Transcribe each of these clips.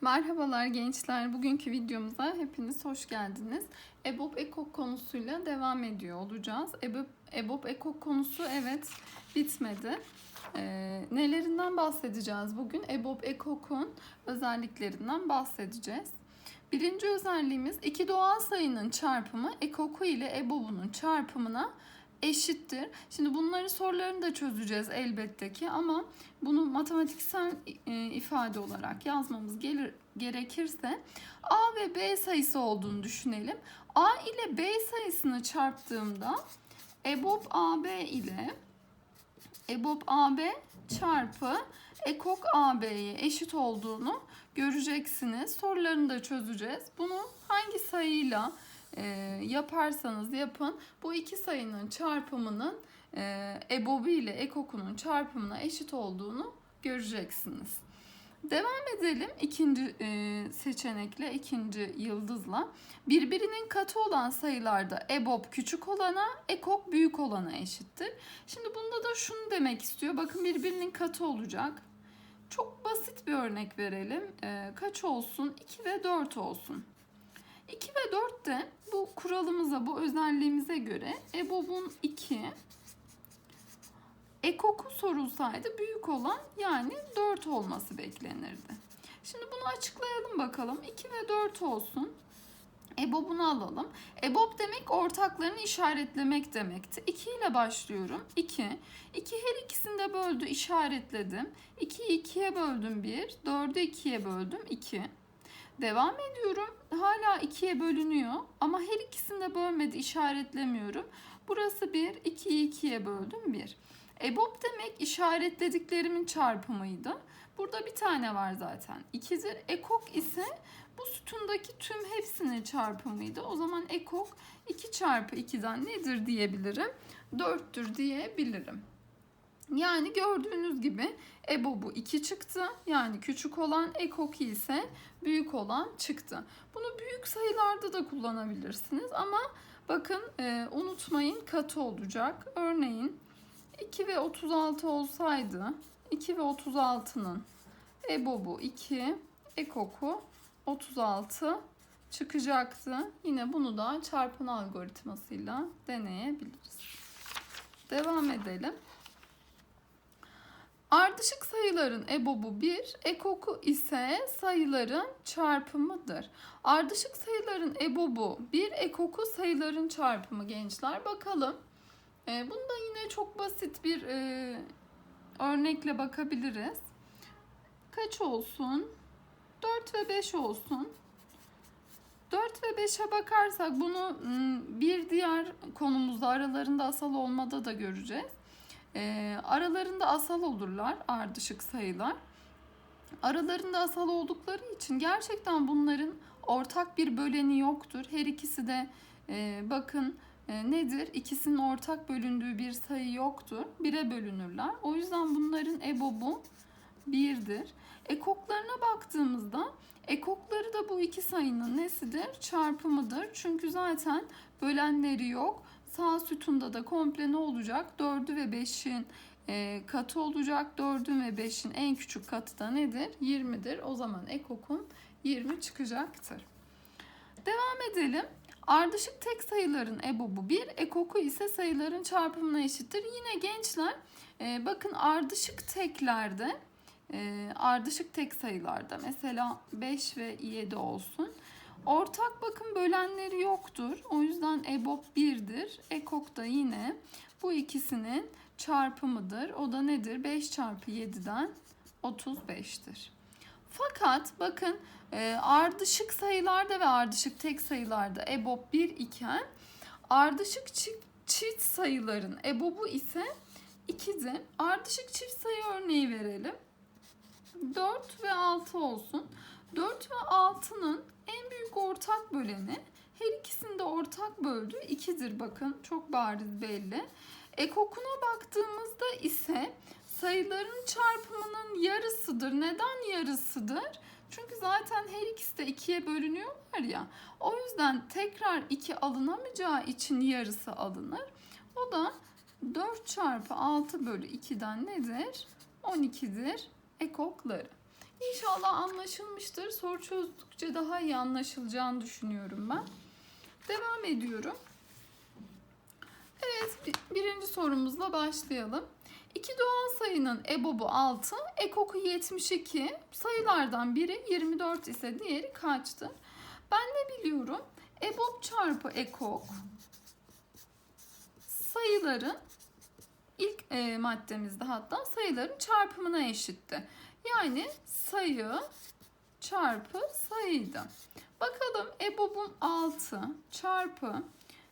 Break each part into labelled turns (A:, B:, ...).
A: Merhabalar gençler. Bugünkü videomuza hepiniz hoş geldiniz. EBOB EKOK konusuyla devam ediyor olacağız. EBOB, EBOB EKOK konusu evet bitmedi. Ee, nelerinden bahsedeceğiz bugün? EBOB EKOK'un özelliklerinden bahsedeceğiz. Birinci özelliğimiz iki doğal sayının çarpımı EKOK'u ile EBOB'unun çarpımına eşittir. Şimdi bunları sorularını da çözeceğiz elbette ki ama bunu matematiksel e, ifade olarak yazmamız gelir, gerekirse A ve B sayısı olduğunu düşünelim. A ile B sayısını çarptığımda EBOB AB ile EBOB AB çarpı EKOK AB'ye eşit olduğunu göreceksiniz. Sorularını da çözeceğiz. Bunu hangi sayıyla e, yaparsanız yapın bu iki sayının çarpımının e, EBOB ile EKOK'unun çarpımına eşit olduğunu göreceksiniz. Devam edelim ikinci e, seçenekle, ikinci yıldızla. Birbirinin katı olan sayılarda EBOB küçük olana, EKOK büyük olana eşittir. Şimdi bunda da şunu demek istiyor. Bakın birbirinin katı olacak. Çok basit bir örnek verelim. E, kaç olsun? 2 ve 4 olsun. 2 ve 4 de bu kuralımıza, bu özelliğimize göre EBOB'un 2, EKOK'u sorulsaydı büyük olan yani 4 olması beklenirdi. Şimdi bunu açıklayalım bakalım. 2 ve 4 olsun. EBOB'unu alalım. EBOB demek ortaklarını işaretlemek demekti. 2 ile başlıyorum. 2. 2 her ikisini de böldü işaretledim. 2'yi 2'ye böldüm 1. 4'ü 2'ye böldüm 2. Devam ediyorum. Hala ikiye bölünüyor ama her ikisini de bölmedi işaretlemiyorum. Burası 1, 2'yi 2'ye böldüm 1. EBOB demek işaretlediklerimin çarpımıydı. Burada bir tane var zaten. 2'dir. EKOK ise bu sütundaki tüm hepsinin çarpımıydı. O zaman EKOK 2 çarpı 2'den nedir diyebilirim? 4'tür diyebilirim. Yani gördüğünüz gibi EBOB'u 2 çıktı. Yani küçük olan EKOK ise büyük olan çıktı. Bunu büyük sayılarda da kullanabilirsiniz ama bakın e, unutmayın katı olacak. Örneğin 2 ve 36 olsaydı 2 ve 36'nın EBOB'u 2, EKOK'u 36 çıkacaktı. Yine bunu da çarpım algoritmasıyla deneyebiliriz. Devam edelim. Ardışık sayıların EBOB'u 1, EKOK'u ise sayıların çarpımıdır. Ardışık sayıların EBOB'u 1, EKOK'u sayıların çarpımı gençler. Bakalım. E, bunda yine çok basit bir e, örnekle bakabiliriz. Kaç olsun? 4 ve 5 olsun. 4 ve 5'e bakarsak bunu bir diğer konumuzda aralarında asal olmada da göreceğiz. E, aralarında asal olurlar ardışık sayılar. Aralarında asal oldukları için gerçekten bunların ortak bir böleni yoktur. Her ikisi de e, bakın e, nedir? İkisinin ortak bölündüğü bir sayı yoktur. Bire bölünürler. O yüzden bunların EBOB'u birdir. Ekoklarına baktığımızda ekokları da bu iki sayının nesidir? Çarpımıdır. Çünkü zaten bölenleri yok. Sağ sütunda da komple ne olacak? 4'ü ve 5'in e, katı olacak. 4'ün ve 5'in en küçük katı da nedir? 20'dir. O zaman ekokun 20 çıkacaktır. Devam edelim. Ardışık tek sayıların EBOB'u 1, ekoku ise sayıların çarpımına eşittir. Yine gençler e, bakın ardışık teklerde e, ardışık tek sayılarda mesela 5 ve 7 olsun. Ortak bakın bölenleri yoktur. O yüzden EBOB 1'dir. Ekok da yine bu ikisinin çarpımıdır. O da nedir? 5 çarpı 7'den 35'tir. Fakat bakın e, ardışık sayılarda ve ardışık tek sayılarda EBOB 1 iken ardışık çift, sayıların EBOB'u ise 2'dir. Ardışık çift sayı örneği verelim. 4 ve 6 olsun. 4 ve 6'nın en büyük ortak böleni her ikisini de ortak böldü 2'dir bakın çok bariz belli. Ekokuna baktığımızda ise sayıların çarpımının yarısıdır. Neden yarısıdır? Çünkü zaten her ikisi de ikiye bölünüyorlar ya. O yüzden tekrar 2 alınamayacağı için yarısı alınır. O da 4 çarpı 6 bölü 2'den nedir? 12'dir ekokları. İnşallah anlaşılmıştır. Soru çözdükçe daha iyi anlaşılacağını düşünüyorum ben. Devam ediyorum. Evet, bi- birinci sorumuzla başlayalım. İki doğal sayının EBOB'u 6, EKOK'u 72, sayılardan biri 24 ise diğeri kaçtır? Ben ne biliyorum? EBOB çarpı EKOK sayıların ilk e, maddemizde hatta sayıların çarpımına eşitti. Yani sayı çarpı sayıydı. Bakalım EBOB'um 6 çarpı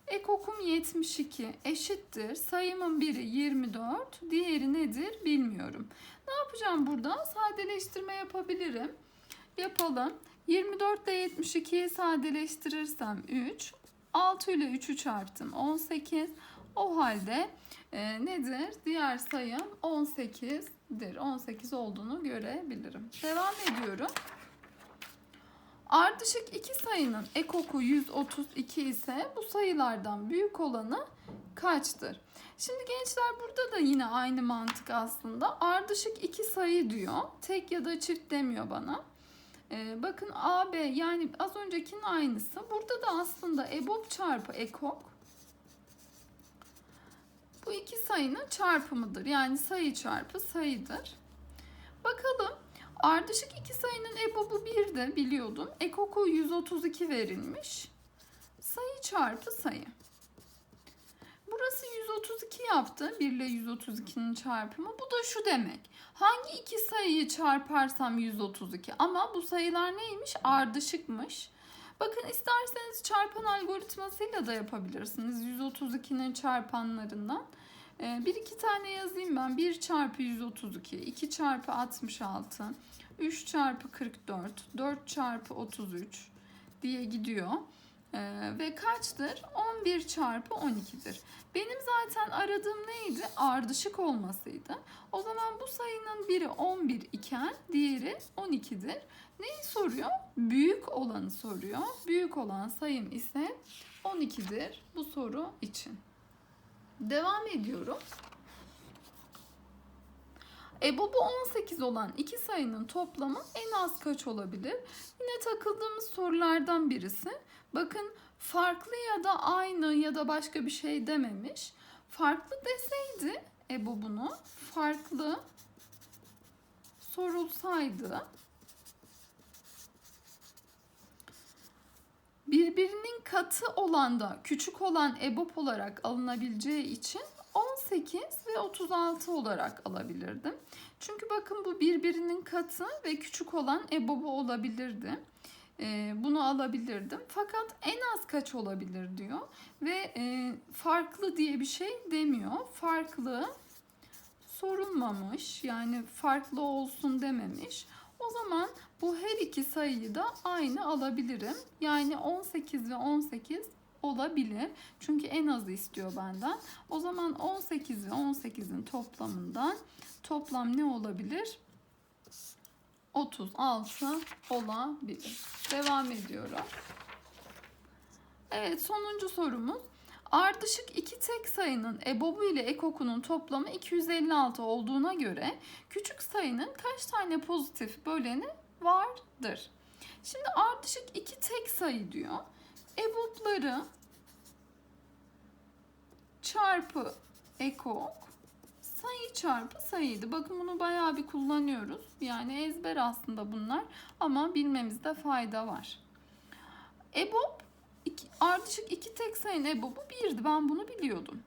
A: EKOK'um 72 eşittir. Sayımın biri 24, diğeri nedir bilmiyorum. Ne yapacağım burada? Sadeleştirme yapabilirim. Yapalım. 24 ile 72'yi sadeleştirirsem 3. 6 ile 3'ü çarptım 18. O halde e, nedir? Diğer sayım 18'dir. 18 olduğunu görebilirim. Devam ediyorum. Ardışık iki sayının ekoku 132 ise bu sayılardan büyük olanı kaçtır? Şimdi gençler burada da yine aynı mantık aslında. Ardışık iki sayı diyor. Tek ya da çift demiyor bana. Ee, bakın AB yani az öncekinin aynısı. Burada da aslında EBOB çarpı EKOK bu iki sayının çarpımıdır. Yani sayı çarpı sayıdır. Bakalım ardışık iki sayının EBOB'u 1 de biliyordum. EKOK'u 132 verilmiş. Sayı çarpı sayı. Burası 132 yaptı. 1 ile 132'nin çarpımı. Bu da şu demek. Hangi iki sayıyı çarparsam 132 ama bu sayılar neymiş? Ardışıkmış. Bakın isterseniz çarpan algoritmasıyla da yapabilirsiniz. 132'nin çarpanlarından. Ee, bir iki tane yazayım ben. 1 çarpı 132, 2 çarpı 66, 3 çarpı 44, 4 çarpı 33 diye gidiyor. Ee, ve kaçtır? 11 çarpı 12'dir. Benim zaten aradığım neydi? Ardışık olmasıydı. O zaman bu sayının biri 11 iken diğeri 12'dir. Neyi soruyor? Büyük olanı soruyor. Büyük olan sayım ise 12'dir bu soru için. Devam ediyorum. EBOB'u 18 olan iki sayının toplamı en az kaç olabilir? Yine takıldığımız sorulardan birisi. Bakın farklı ya da aynı ya da başka bir şey dememiş. Farklı deseydi EBOB'unu farklı sorulsaydı birbirinin katı olan da küçük olan EBOB olarak alınabileceği için 18 ve 36 olarak alabilirdim. Çünkü bakın bu birbirinin katı ve küçük olan EBOB'u olabilirdi. Ee, bunu alabilirdim. Fakat en az kaç olabilir diyor. Ve e, farklı diye bir şey demiyor. Farklı sorulmamış. Yani farklı olsun dememiş. O zaman bu her iki sayıyı da aynı alabilirim. Yani 18 ve 18 olabilir. Çünkü en azı istiyor benden. O zaman 18 ve 18'in toplamından toplam ne olabilir? 36 olabilir. Devam ediyorum. Evet sonuncu sorumuz. Ardışık iki tek sayının EBOB'u ile EKOK'unun toplamı 256 olduğuna göre küçük sayının kaç tane pozitif böleni vardır? Şimdi ardışık iki tek sayı diyor. EBOB'ları çarpı EKOK sayı çarpı sayıydı. Bakın bunu bayağı bir kullanıyoruz. Yani ezber aslında bunlar ama bilmemizde fayda var. EBOB iki, ardışık iki tek sayının EBOB'u birdi. Ben bunu biliyordum.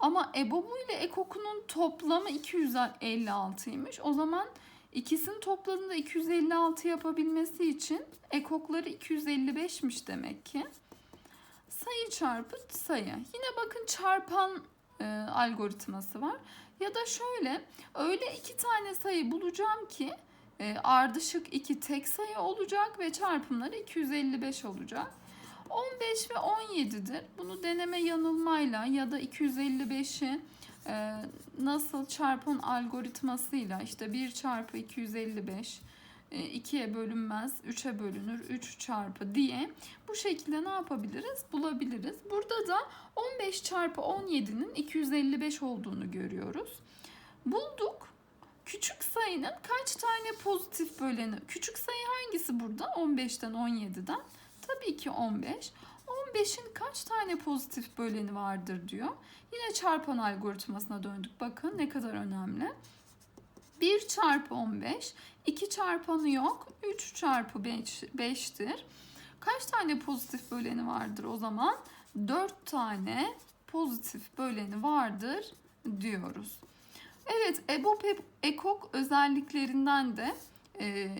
A: Ama EBOB'u ile EKOK'unun toplamı 256'ymış. O zaman ikisinin topladığında 256 yapabilmesi için EKOK'ları 255'miş demek ki. Sayı çarpı sayı. Yine bakın çarpan e, algoritması var. Ya da şöyle öyle iki tane sayı bulacağım ki e, ardışık iki tek sayı olacak ve çarpımları 255 olacak. 15 ve 17'dir. Bunu deneme yanılmayla ya da 255'i e, nasıl çarpım algoritmasıyla işte 1 çarpı 255 2'ye bölünmez, 3'e bölünür, 3 çarpı diye bu şekilde ne yapabiliriz? Bulabiliriz. Burada da 15 çarpı 17'nin 255 olduğunu görüyoruz. Bulduk. Küçük sayının kaç tane pozitif böleni? Küçük sayı hangisi burada? 15'ten 17'den. Tabii ki 15. 15'in kaç tane pozitif böleni vardır diyor. Yine çarpan algoritmasına döndük. Bakın ne kadar önemli. 1 çarpı 15. 2 çarpanı yok. 3 çarpı 5, 5'tir. Kaç tane pozitif böleni vardır o zaman? 4 tane pozitif böleni vardır diyoruz. Evet, EBOB ekok özelliklerinden de e,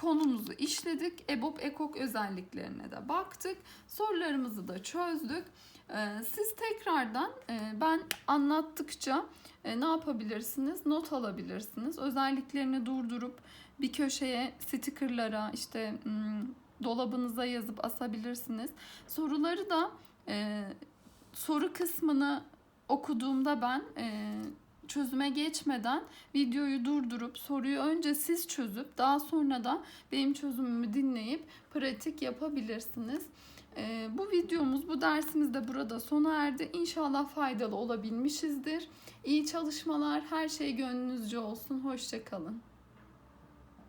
A: konumuzu işledik. EBOB ekok özelliklerine de baktık. Sorularımızı da çözdük. E, siz tekrardan e, ben anlattıkça e, ne yapabilirsiniz? Not alabilirsiniz. Özelliklerini durdurup bir köşeye stickerlara işte hmm, dolabınıza yazıp asabilirsiniz. Soruları da e, soru kısmını okuduğumda ben çözüme geçmeden videoyu durdurup soruyu önce siz çözüp daha sonra da benim çözümümü dinleyip pratik yapabilirsiniz. Ee, bu videomuz, bu dersimiz de burada sona erdi. İnşallah faydalı olabilmişizdir. İyi çalışmalar, her şey gönlünüzce olsun. Hoşçakalın.